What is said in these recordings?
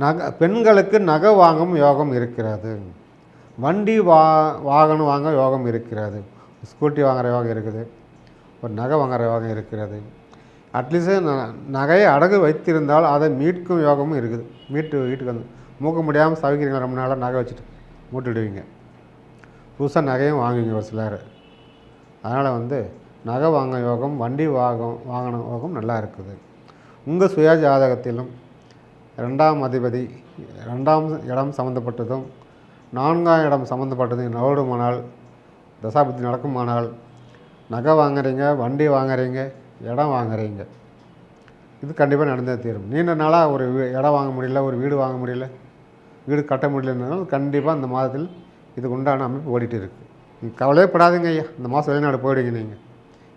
நகை பெண்களுக்கு நகை வாங்கும் யோகம் இருக்கிறது. வண்டி வா வாகனம் வாங்க யோகம் இருக்கிறது. ஸ்கூட்டி வாங்குற யோகம் இருக்குது. ஒரு நகை வாங்குற யோகம் இருக்கிறது. அட்லீஸ்ட் நகையை அடகு வைத்திருந்தால் அதை மீட்கும் யோகமும் இருக்குது. மீட்டு வீட்டுக்கு வந்து மூக்க முடியாமல் சவிக்கிறீங்க ரொம்ப நாளாக நகை வச்சுட்டு மூட்டுடுவீங்க. புதுசாக நகையும் வாங்குவீங்க ஒரு சிலர். அதனால் வந்து நகை வாங்க யோகம் வண்டி வாகம் வாங்கின யோகம் நல்லா இருக்குது. உங்கள் சுய ஜாதகத்திலும் ரெண்டாம் அதிபதி ரெண்டாம் இடம் சம்மந்தப்பட்டதும் நான்காம் இடம் சம்மந்தப்பட்டதும் நவடுமானால் தசாபதி நடக்குமானால் நகை வாங்குறீங்க வண்டி வாங்குறீங்க இடம் வாங்குறீங்க. இது கண்டிப்பாக நடந்தே தீரும். நீண்ட நாளாக ஒரு இடம் வாங்க முடியல ஒரு வீடு வாங்க முடியல வீடு கட்ட முடியலனாலும் கண்டிப்பாக இந்த மாதத்தில் இதுக்கு உண்டான அமைப்பு ஓடிட்டு இருக்குது நீங்கள் கவலையே ஐயா. இந்த மாதம் வெளிநாடு போயிடுங்க நீங்கள்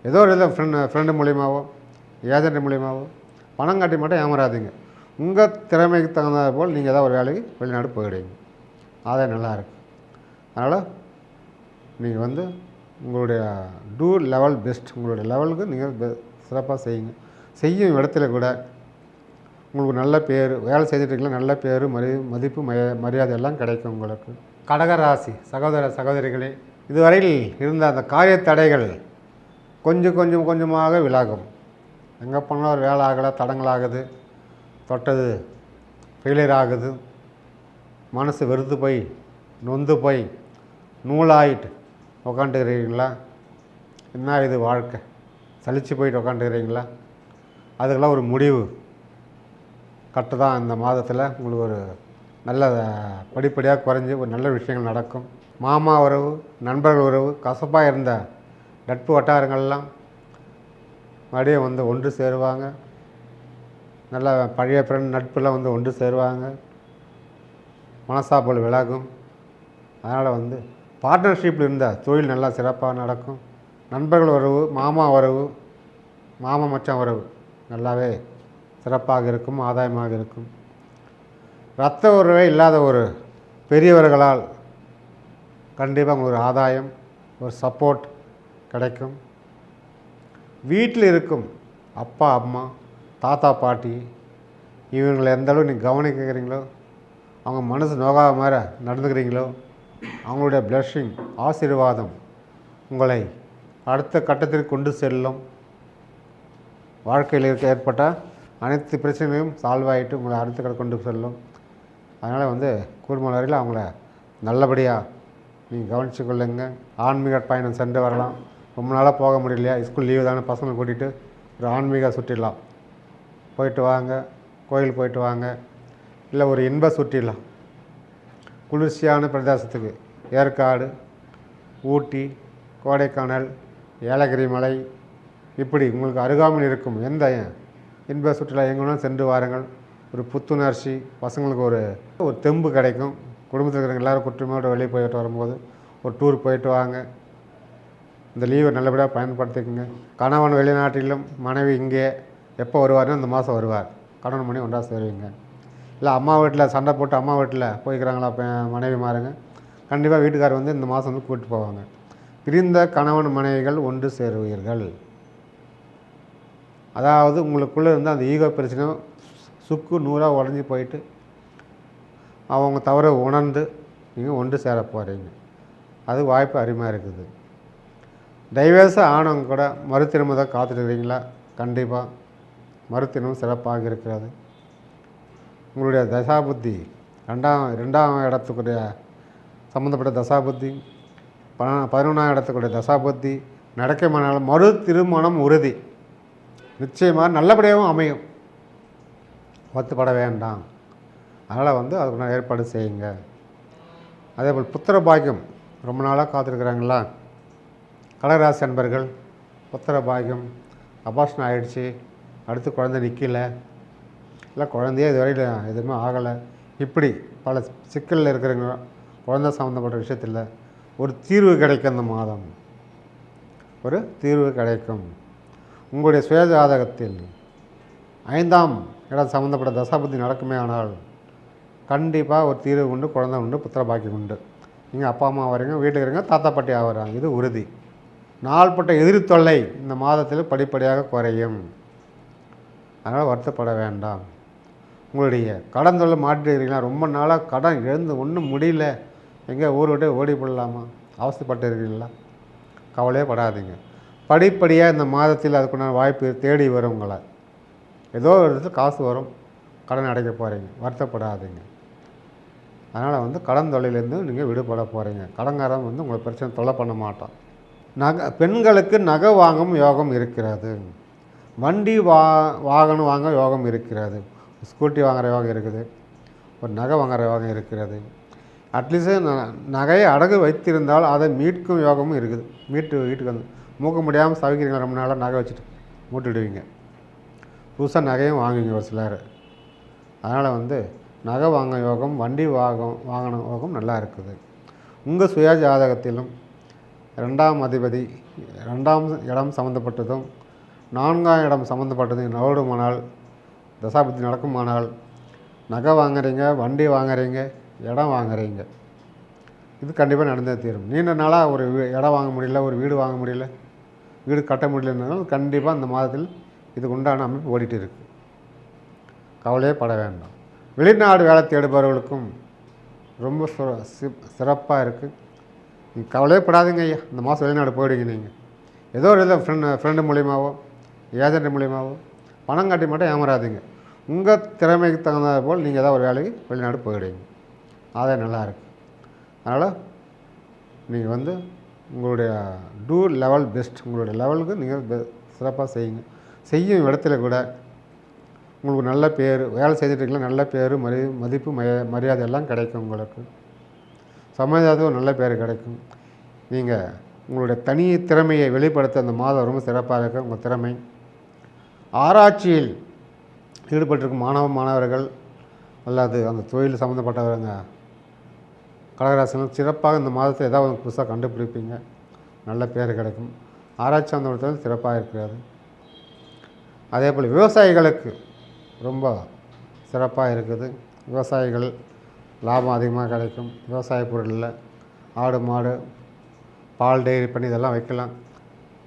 ஏதோ ஒரு இதில் ஃப்ரெண்டு ஃப்ரெண்டு மூலியமாகவோ ஏஜென்ட் மூலியமாகவோ பணம் காட்டி மட்டும் ஏமாறாதீங்க. உங்கள் திறமைக்கு தகுந்தது போல் நீங்கள் ஏதாவது ஒரு வேலைக்கு வெளிநாடு போயிடுவீங்க. அதே நல்லா அதனால் நீங்கள் வந்து உங்களுடைய டூ லெவல் பெஸ்ட் உங்களுடைய லெவலுக்கு நீங்கள் சிறப்பாக செய்யுங்க. செய்யும் இடத்துல கூட உங்களுக்கு நல்ல பேர் வேலை செய்துட்டு நல்ல பேர் மரி மதிப்பு மய மரியாதை எல்லாம் கிடைக்கும் உங்களுக்கு. கடகராசி சகோதர சகோதரிகளே இதுவரையில் இருந்த அந்த காரிய தடைகள் கொஞ்சம் கொஞ்சம் கொஞ்சமாக விலகும். எங்கே போனாலும் ஒரு வேலை ஆகலை தடங்களாகுது தொட்டது. ஃபெயிலியர் ஆகுது. மனசு வெறுத்து போய் நொந்து போய் நூலாயிட்டு உக்காந்துக்கிறீங்களா என்ன இது வாழ்க்கை? சளிச்சு போயிட்டு உக்காண்டுக்கிறீங்களா அதுக்கெல்லாம் ஒரு முடிவு. கட்டு தான் இந்த மாதத்தில் உங்களுக்கு ஒரு நல்ல படிப்படியாக குறைஞ்சி ஒரு நல்ல விஷயங்கள் நடக்கும். மாமா உறவு நண்பர்கள் உறவு கசப்பாக இருந்த நட்பு வட்டாரங்கள்லாம் மறுபடியும் வந்து ஒன்று சேருவாங்க. நல்ல பழைய ஃப்ரெண்ட் நட்புலாம் வந்து ஒன்று சேருவாங்க. மனசாப்பல் விலகும். அதனால் வந்து பார்ட்னர்ஷிப்பில் இருந்தால் தொழில் நல்லா சிறப்பாக நடக்கும். நண்பர்கள் உறவு மாமா உறவு மாமா மச்சான் உறவு நல்லாவே சிறப்பாக இருக்கும் ஆதாயமாக இருக்கும். இரத்த உறவே இல்லாத ஒரு பெரியவர்களால் கண்டிப்பாக ஒரு ஆதாயம் ஒரு சப்போர்ட் கிடைக்கும். வீட்டில் இருக்கும் அப்பா அம்மா தாத்தா பாட்டி இவங்களை எந்த அளவு நீங்கள் கவனிக்கிறீங்களோ அவங்க மனசு நோகாத மாதிரி நடந்துக்கிறீங்களோ அவங்களுடைய பிளஷிங் ஆசீர்வாதம் உங்களை அடுத்த கட்டத்திற்கு கொண்டு செல்லும். வாழ்க்கையில் இருக்க ஏற்பட்ட அனைத்து பிரச்சனையும் சால்வ் ஆகிட்டு உங்களை அடுத்த கடை கொண்டு செல்லும். அதனால் வந்து கூர்மல் வரையில் அவங்கள நல்லபடியாக நீங்கள் கவனித்து கொள்ளுங்க. ஆன்மீக பயணம் சென்று வரலாம். ரொம்ப நாளாக போக முடியலையா? ஸ்கூல் லீவு தானே பசங்களை கூட்டிகிட்டு ஒரு ஆன்மீக சுற்றிடலாம். போயிட்டு வாங்க கோயில் போயிட்டு வாங்க. இல்லை ஒரு இன்ப சுற்றிடலாம் குளிர்ச்சியான பிரதேசத்துக்கு. ஏற்காடு ஊட்டி கோடைக்கானல் ஏலகிரி மலை. இப்படி உங்களுக்கு அருகாமல் இருக்கும் எந்த இன்ப சுற்றுலா எங்கேனாலும் சென்று வாருங்கள். ஒரு புத்துணர்ச்சி பசங்களுக்கு ஒரு ஒரு தெம்பு கிடைக்கும். குடும்பத்தில் இருக்கிறவங்க எல்லோரும் குற்றமையோடு வெளியே போயிட்டு வரும்போது ஒரு டூர் போயிட்டு வாங்க. இந்த லீவை நல்லபடியாக பயன்படுத்திக்கோங்க. கணவன் வெளிநாட்டிலும் மனைவி இங்கே. எப்போ வருவாருன்னு அந்த மாதம் வருவார். கணவன் பண்ணி ஒன்றா சேருவீங்க. இல்லை அம்மா வீட்டில் சண்டை போட்டு அம்மா வீட்டில் போய்க்கிறாங்களா இப்போ மனைவி மாறுங்க கண்டிப்பாக வீட்டுக்காரர் வந்து இந்த மாதம் வந்து கூப்பிட்டு போவாங்க. பிரிந்த கணவன் மனைவிகள் ஒன்று சேருவீர்கள். அதாவது உங்களுக்குள்ளே இருந்தால் அந்த ஈகோ பிரச்சனை சுக்கு நூறாக உடஞ்சி போயிட்டு அவங்க தவறை உணர்ந்து நீங்கள் ஒன்று சேர போகிறீங்க அது வாய்ப்பு அருமையாக இருக்குது. டைவர்ஸ் ஆனவங்க கூட மறுதிரும்பதான் காத்துட்ருக்கிறீங்களா கண்டிப்பாக மறுத்தினும் சிறப்பாக இருக்கிறது. உங்களுடைய தசாபுத்தி ரெண்டாம் ரெண்டாம் இடத்துக்குடைய சம்மந்தப்பட்ட தசாபுத்தி ப பதினொன்றாம் இடத்துக்குடைய தசாபுத்தி நடக்கமானால் மறு திருமணம் உறுதி. நிச்சயமாக நல்லபடியாகவும் அமையும். ஒத்துப்பட வேண்டாம். அதனால் வந்து அதுக்கு ஏற்பாடு செய்யுங்க. அதே போல் புத்திர பாக்கியம் ரொம்ப நாளாக காத்திருக்கிறாங்களா? கடகராசி அன்பர்கள் புத்திர பாக்கியம் அபாஷன் ஆயிடுச்சு. அடுத்து குழந்தை நிற்கலை இல்லை குழந்தையே இதுவரையில் எதுவுமே ஆகலை. இப்படி பல சிக்கலில் இருக்கிறவங்க குழந்தை சம்மந்தப்பட்ட விஷயத்தில் ஒரு தீர்வு கிடைக்கும் இந்த மாதம். ஒரு தீர்வு கிடைக்கும். உங்களுடைய சுய ஜாதகத்தில் ஐந்தாம் இடம் சம்மந்தப்பட்ட தசாபதி நடக்குமே ஆனால் கண்டிப்பாக ஒரு தீர்வு உண்டு குழந்தை உண்டு புத்திர பாக்கியம் உண்டு. நீங்கள் அப்பா அம்மா வரீங்க வீட்டுக்கு இருங்க தாத்தா பாட்டி ஆகிறாங்க இது உறுதி. நாள்பட்ட எதிரி தொல்லை இந்த மாதத்தில் படிப்படியாக குறையும். அதனால் வருத்தப்பட வேண்டாம். உங்களுடைய கடன் தொழில் மாட்டிருக்கீங்களா ரொம்ப நாளாக கடன் எழுந்து ஒன்றும் முடியல. எங்கே ஊர் விட்டு ஓடி போடலாமா? அவசரப்பட்டு இருக்கீங்களா கவலையே படாதீங்க. படிப்படியாக இந்த மாதத்தில் அதுக்குண்டான வாய்ப்பு தேடி வரும் உங்களை. ஏதோ ஒரு இடத்துல காசு வரும். கடன் அடைக்க போகிறீங்க வருத்தப்படாதீங்க. அதனால் வந்து கடன் தொழிலேருந்து நீங்கள் விடுபட போகிறீங்க கடன்காரன் வந்து உங்களை பிரச்சனை தொல்லை பண்ண மாட்டோம் நகை பெண்களுக்கு நகை வாங்கும் யோகம் இருக்கிறது. வண்டி வா வாகனம் வாங்க யோகம் இருக்கிறது. ஸ்கூட்டி வாங்குற யோகம் இருக்குது. ஒரு நகை வாங்குற யோகம் இருக்கிறது. அட்லீஸ்ட் நகையை அடகு வைத்திருந்தால் அதை மீட்கும் யோகமும் இருக்குது. மீட்டு வீட்டுக்கு வந்து மூக்க முடியாமல் சவிக்கிறீங்க ரொம்ப நாளாக நகை வச்சுட்டு மூட்டுடுவீங்க புதுசாக நகையும் வாங்குவீங்க ஒரு சிலர். அதனால் வந்து நகை வாங்க யோகம் வண்டி வாகம் வாங்கின யோகம் நல்லா இருக்குது. உங்கள் சுய ஜாதகத்திலும் ரெண்டாம் அதிபதி ரெண்டாம் இடம் சம்மந்தப்பட்டதும் நான்காம் இடம் சம்மந்தப்பட்டது நவடுமானால் தசாபதி நடக்குமானால் நகை வாங்குறீங்க வண்டி வாங்குறீங்க இடம் வாங்குறீங்க. இது கண்டிப்பாக நடந்தே தீரும். நீண்ட நாளாக ஒரு இடம் வாங்க முடியல ஒரு வீடு வாங்க முடியல வீடு கட்ட முடியலனாலும் கண்டிப்பாக இந்த மாதத்தில் இதுக்கு உண்டான அமைப்பு ஓடிட்டு இருக்குது கவலையே பட வேண்டாம். வெளிநாடு வேலை தேடுபவர்களுக்கும் ரொம்ப சிறப்பாக இருக்குது நீங்கள் கவலையே படாதீங்க ஐயா. இந்த மாதம் வெளிநாடு போயிடுங்க நீங்கள் ஏதோ ஒரு இதில் ஃப்ரெண்டு ஃப்ரெண்டு மூலியமாவோ ஏஜென்ட் மூலியமாகவும் பணம் காட்டி மட்டும் ஏமாறாதீங்க. உங்கள் திறமைக்கு தகுந்த போல் நீங்கள் ஏதாவது ஒரு வேலைக்கு வெளிநாடு போயிடுவீங்க அதே நல்லாயிருக்கு அதனால் நீங்கள் வந்து உங்களுடைய டூ லெவல் பெஸ்ட் உங்களுடைய லெவலுக்கு நீங்கள் சிறப்பாக செய்யுங்க. செய்யும் இடத்துல கூட உங்களுக்கு நல்ல பேர் வேலை செய்துட்டு நல்ல பேர் மரி மதிப்பு மய மரியாதை எல்லாம் கிடைக்கும் உங்களுக்கு. சமுதாயத்துக்கு ஒரு நல்ல பேர் கிடைக்கும். நீங்கள் உங்களுடைய தனி திறமையை வெளிப்படுத்த அந்த மாதம் ரொம்ப சிறப்பாக இருக்கும் உங்கள் திறமை ஆராய்ச்சியில் ஈடுபட்டிருக்கும் மாணவ மாணவர்கள் அல்லது அந்த தொழில் சம்மந்தப்பட்டவருங்க கடகராசினம் சிறப்பாக இந்த மாதத்தில் ஏதாவது ஒன்று புதுசாக கண்டுபிடிப்பீங்க. நல்ல பேர் கிடைக்கும். ஆராய்ச்சி அந்த சிறப்பாக இருக்கிறது. அதே போல் விவசாயிகளுக்கு ரொம்ப சிறப்பாக இருக்குது. விவசாயிகள் லாபம் அதிகமாக கிடைக்கும். விவசாய பொருளில் ஆடு மாடு பால் டெய்ரி பண்ணி இதெல்லாம் வைக்கலாம்.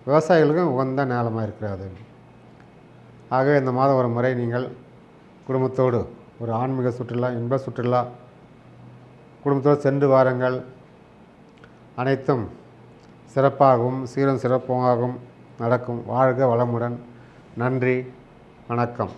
விவசாயிகளுக்கும் உகந்த நேரமாக இருக்கிறது. ஆகவே இந்த மாதம் ஒரு முறை நீங்கள் குடும்பத்தோடு ஒரு ஆன்மீக சுற்றுலா இன்ப சுற்றுலா குடும்பத்தோடு சென்று வாருங்கள். அனைத்தும் சிறப்பாகவும் சீரும் சிறப்பாகவும் நடக்கும். வாழ்க வளமுடன். நன்றி. வணக்கம்.